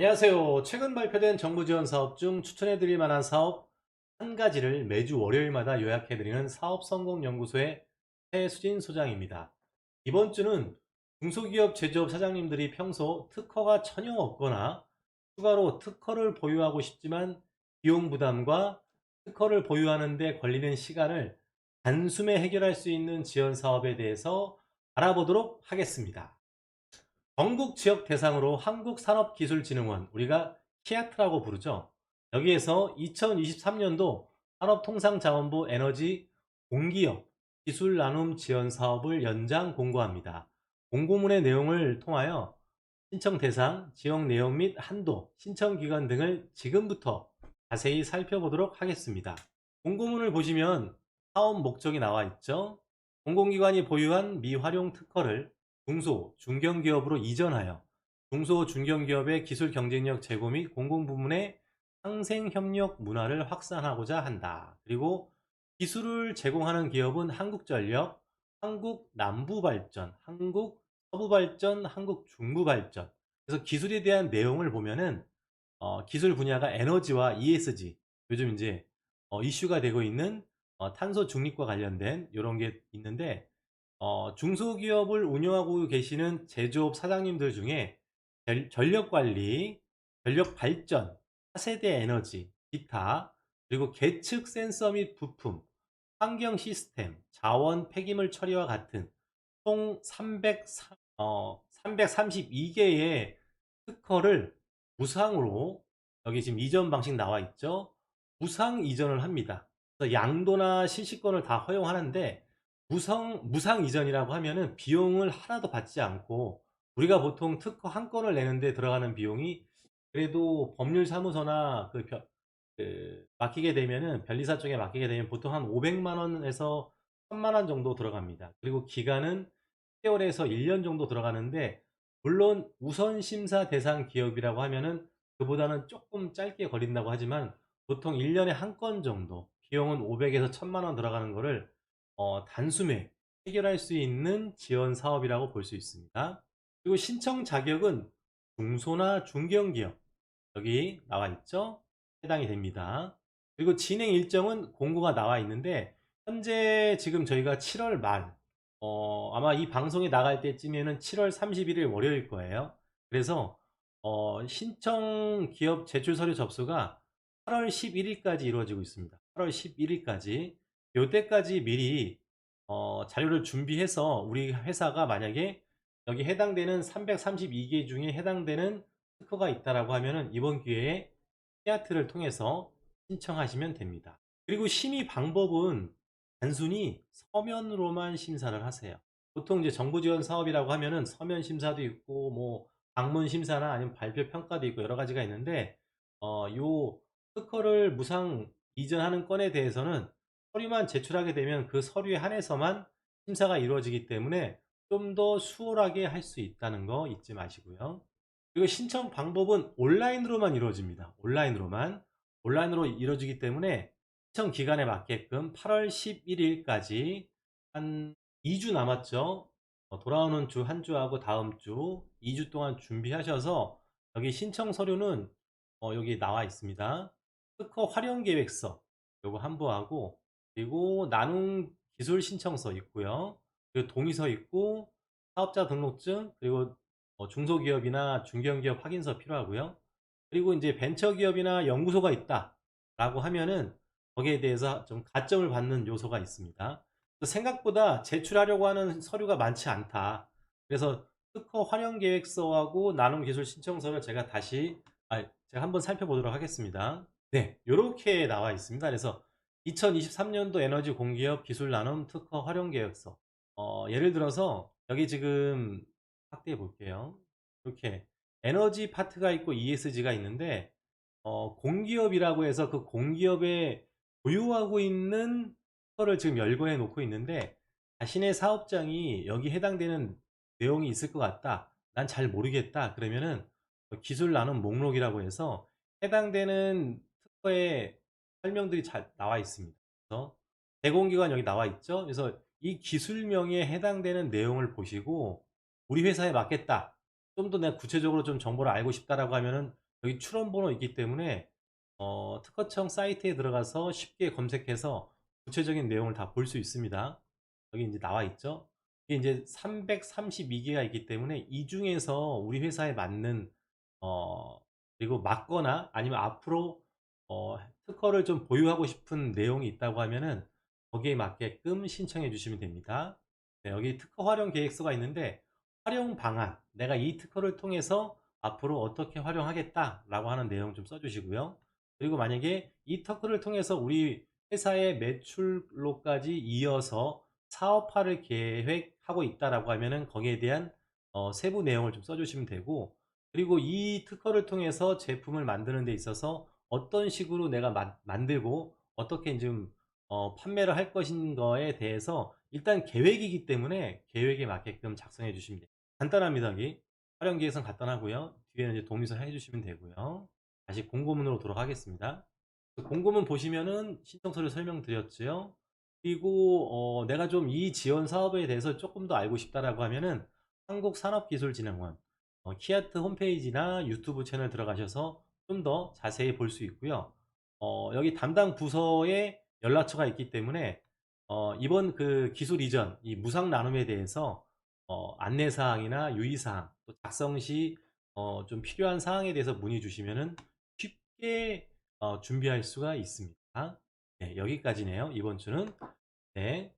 안녕하세요. 최근 발표된 정부 지원 사업 중 추천해 드릴 만한 사업 한 가지를 매주 월요일마다 요약해 드리는 사업 성공 연구소의 최수진 소장입니다. 이번 주는 중소기업 제조업 사장님들이 평소 특허가 전혀 없거나 추가로 특허를 보유하고 싶지만 비용 부담과 특허를 보유하는 데 걸리는 시간을 단숨에 해결할 수 있는 지원 사업에 대해서 알아보도록 하겠습니다. 전국 지역 대상으로 한국산업기술진흥원, 우리가 키아트라고 부르죠. 여기에서 2023년도 산업통상자원부 에너지 공기업 기술 나눔 지원 사업을 연장 공고합니다. 공고문의 내용을 통하여 신청 대상, 지역 내용 및 한도, 신청 기간 등을 지금부터 자세히 살펴보도록 하겠습니다. 공고문을 보시면 사업 목적이 나와 있죠. 공공기관이 보유한 미활용 특허를 중소, 중견기업으로 이전하여 중소, 중견기업의 기술 경쟁력 제고 및 공공부문의 상생협력 문화를 확산하고자 한다. 그리고 기술을 제공하는 기업은 한국전력, 한국남부발전, 한국서부발전, 한국중부발전. 그래서 기술에 대한 내용을 보면은 어, 기술 분야가 에너지와 ESG, 요즘 이제 어, 이슈가 되고 있는 어, 탄소 중립과 관련된 이런 게 있는데 어, 중소기업을 운영하고 계시는 제조업 사장님들 중에 전- 전력관리, 전력발전, 차세대 에너지, 기타, 그리고 계측 센서 및 부품, 환경 시스템, 자원 폐기물 처리와 같은 총 303, 어, 332개의 특허를 무상으로 여기 지금 이전 방식 나와 있죠. 무상 이전을 합니다. 양도나 실시권을 다 허용하는데 무상, 무상 이전이라고 하면은 비용을 하나도 받지 않고 우리가 보통 특허 한 건을 내는데 들어가는 비용이 그래도 법률사무소나 그, 벼- 그 맡기게 되면은 변리사 쪽에 맡기게 되면 보통 한 500만 원에서 1000만 원 정도 들어갑니다. 그리고 기간은 10개월에서 1년 정도 들어가는데 물론 우선 심사 대상 기업이라고 하면은 그보다는 조금 짧게 걸린다고 하지만 보통 1년에 한 건 정도 비용은 500에서 1000만 원 들어가는 거를 어, 단숨에 해결할 수 있는 지원 사업이라고 볼 수 있습니다. 그리고 신청 자격은 중소나 중견기업 여기 나와 있죠? 해당이 됩니다. 그리고 진행 일정은 공고가 나와 있는데 현재 지금 저희가 7월 말 어, 아마 이 방송이 나갈 때쯤에는 7월 31일 월요일 거예요. 그래서 어, 신청 기업 제출 서류 접수가 8월 11일까지 이루어지고 있습니다. 8월 11일까지. 요때까지 미리 어, 자료를 준비해서 우리 회사가 만약에 여기 해당되는 332개 중에 해당되는 특허가 있다라고 하면은 이번 기회에 히아트를 통해서 신청하시면 됩니다. 그리고 심의 방법은 단순히 서면으로만 심사를 하세요. 보통 이제 정부 지원 사업이라고 하면은 서면 심사도 있고 뭐 방문 심사나 아니면 발표 평가도 있고 여러 가지가 있는데 어, 요 특허를 무상 이전하는 건에 대해서는 서류만 제출하게 되면 그 서류에 한해서만 심사가 이루어지기 때문에 좀 더 수월하게 할 수 있다는 거 잊지 마시고요. 그리고 신청 방법은 온라인으로만 이루어집니다. 온라인으로만. 온라인으로 이루어지기 때문에 신청 기간에 맞게끔 8월 11일까지 한 2주 남았죠. 어, 돌아오는 주 한 주하고 다음 주 2주 동안 준비하셔서 여기 신청 서류는 어, 여기 나와 있습니다. 특허 활용 계획서 요거 한부하고 그리고 나눔 기술 신청서 있고요. 그리고 동의서 있고 사업자 등록증 그리고 어, 중소기업이나 중견기업 확인서 필요하고요. 그리고 이제 벤처기업이나 연구소가 있다 라고 하면은 거기에 대해서 좀 가점을 받는 요소가 있습니다. 생각보다 제출하려고 하는 서류가 많지 않다. 그래서 특허 활용 계획서하고 나눔 기술 신청서를 제가 다시 아, 제가 한번 살펴보도록 하겠습니다. 네, 이렇게 나와 있습니다. 그래서 2023년도 에너지 공기업 기술 나눔 특허 활용 계획서. 어, 예를 들어서 여기 지금 확대해 볼게요. 이렇게 에너지 파트가 있고 ESG가 있는데 어, 공기업이라고 해서 그 공기업에 보유하고 있는 특허를 지금 열거해 놓고 있는데 자신의 사업장이 여기 해당되는 내용이 있을 것 같다. 난 잘 모르겠다. 그러면은 기술 나눔 목록이라고 해서 해당되는 특허의 설명들이 잘 나와 있습니다. 그래서 대공기관 여기 나와 있죠. 그래서 이 기술명에 해당되는 내용을 보시고 우리 회사에 맞겠다. 좀 더 내가 구체적으로 좀 정보를 알고 싶다라고 하면은 여기 출원 번호 있기 때문에 어, 특허청 사이트에 들어가서 쉽게 검색해서 구체적인 내용을 다 볼 수 있습니다. 여기 이제 나와 있죠. 이게 이제 332개가 있기 때문에 이 중에서 우리 회사에 맞는 어, 그리고 맞거나 아니면 앞으로 어, 특허를 좀 보유하고 싶은 내용이 있다고 하면은 거기에 맞게끔 신청해 주시면 됩니다. 네, 여기 특허 활용 계획서가 있는데 활용 방안, 내가 이 특허를 통해서 앞으로 어떻게 활용하겠다라고 하는 내용 좀 써주시고요. 그리고 만약에 이 특허를 통해서 우리 회사의 매출로까지 이어서 사업화를 계획하고 있다라고 하면은 거기에 대한 어, 세부 내용을 좀 써주시면 되고 그리고 이 특허를 통해서 제품을 만드는 데 있어서 어떤 식으로 내가 마- 만들고 어떻게 좀 어, 판매를 할 것인 거에 대해서 일단 계획이기 때문에 계획에 맞게끔 작성해 주시면 돼요. 간단합니다. 여기 활용 계획서는 간단하고요. 뒤에는 이제 동의서 해 주시면 되고요. 다시 공고문으로 돌아가겠습니다. 그 공고문 보시면은 신청서를 설명드렸죠. 그리고 어, 내가 좀 이 지원 사업에 대해서 조금 더 알고 싶다라고 하면은 한국산업기술진흥원 어, 키아트 홈페이지나 유튜브 채널 들어가셔서 좀 더 자세히 볼 수 있고요. 어, 여기 담당 부서에 연락처가 있기 때문에 어, 이번 그 기술 이전 이 무상 나눔에 대해서 어, 안내사항이나 유의사항 또 작성 시 어, 좀 필요한 사항에 대해서 문의 주시면은 쉽게 어, 준비할 수가 있습니다. 네, 여기까지네요. 이번 주는 네.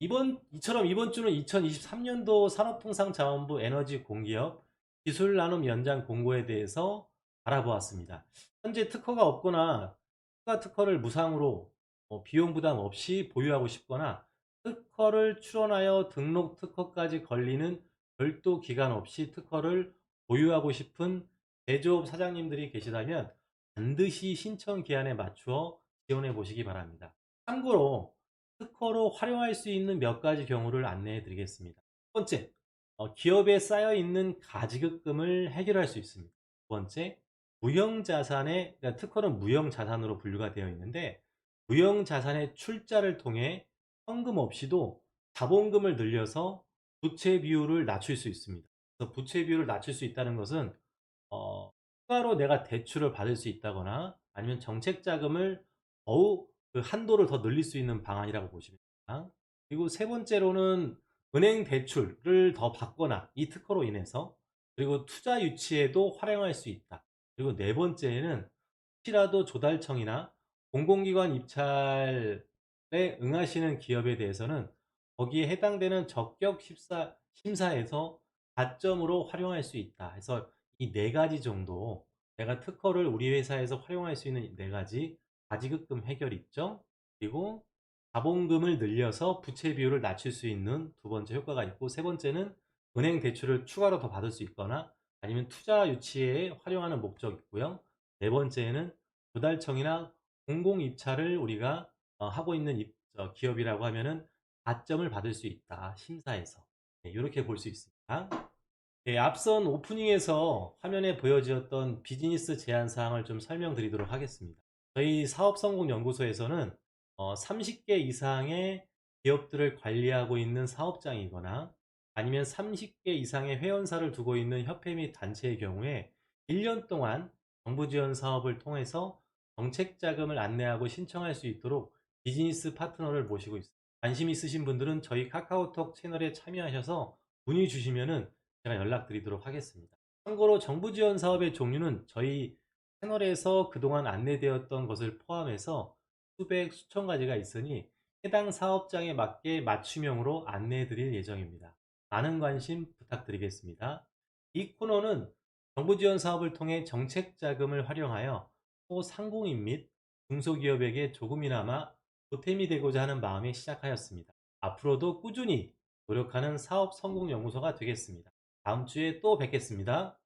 이번 이처럼 이번 주는 2023년도 산업통상자원부 에너지 공기업 기술 나눔 연장 공고에 대해서 알아보았습니다. 현재 특허가 없거나 추가 특허를 무상으로 어, 비용 부담 없이 보유하고 싶거나 특허를 출원하여 등록 특허까지 걸리는 별도 기간 없이 특허를 보유하고 싶은 제조업 사장님들이 계시다면 반드시 신청 기한에 맞추어 지원해 보시기 바랍니다. 참고로 특허로 활용할 수 있는 몇 가지 경우를 안내해 드리겠습니다. 첫 번째, 어, 기업에 쌓여 있는 가지급금을 해결할 수 있습니다. 두 번째, 무형자산의 그러니까 특허는 무형자산으로 분류가 되어 있는데 무형자산의 출자를 통해 현금 없이도 자본금을 늘려서 부채 비율을 낮출 수 있습니다. 그래서 부채 비율을 낮출 수 있다는 것은 어, 추가로 내가 대출을 받을 수 있다거나 아니면 정책 자금을 더욱 그 한도를 더 늘릴 수 있는 방안이라고 보시면 됩니다. 그리고 세 번째로는 은행 대출을 더 받거나 이 특허로 인해서 그리고 투자 유치에도 활용할 수 있다. 그리고 네 번째는 혹시라도 조달청이나 공공기관 입찰에 응하시는 기업에 대해서는 거기에 해당되는 적격 심사, 심사에서 가점으로 활용할 수 있다. 해서 이 네 가지 정도 내가 특허를 우리 회사에서 활용할 수 있는 네 가지 가지급금 해결 있죠. 그리고 자본금을 늘려서 부채 비율을 낮출 수 있는 두 번째 효과가 있고 세 번째는 은행 대출을 추가로 더 받을 수 있거나 아니면 투자 유치에 활용하는 목적이 있고요. 네 번째는 조달청이나 공공 입찰을 우리가 어, 하고 있는 입- 어, 기업이라고 하면은 가점을 받을 수 있다. 심사에서. 네, 이렇게 볼 수 있습니다. 네, 앞선 오프닝에서 화면에 보여지었던 비즈니스 제한 사항을 좀 설명드리도록 하겠습니다. 저희 사업성공연구소에서는 어, 30개 이상의 기업들을 관리하고 있는 사업장이거나 아니면 30개 이상의 회원사를 두고 있는 협회 및 단체의 경우에 1년 동안 정부 지원 사업을 통해서 정책 자금을 안내하고 신청할 수 있도록 비즈니스 파트너를 모시고 있습니다. 관심 있으신 분들은 저희 카카오톡 채널에 참여하셔서 문의 주시면은 제가 연락드리도록 하겠습니다. 참고로 정부 지원 사업의 종류는 저희 채널에서 그동안 안내되었던 것을 포함해서 수백, 수천 가지가 있으니 해당 사업장에 맞게 맞춤형으로 안내해 드릴 예정입니다. 많은 관심 부탁드리겠습니다. 이 코너는 정부 지원 사업을 통해 정책 자금을 활용하여 소상공인 및 중소기업에게 조금이나마 보탬이 되고자 하는 마음에 시작하였습니다. 앞으로도 꾸준히 노력하는 사업 성공 연구소가 되겠습니다. 다음 주에 또 뵙겠습니다.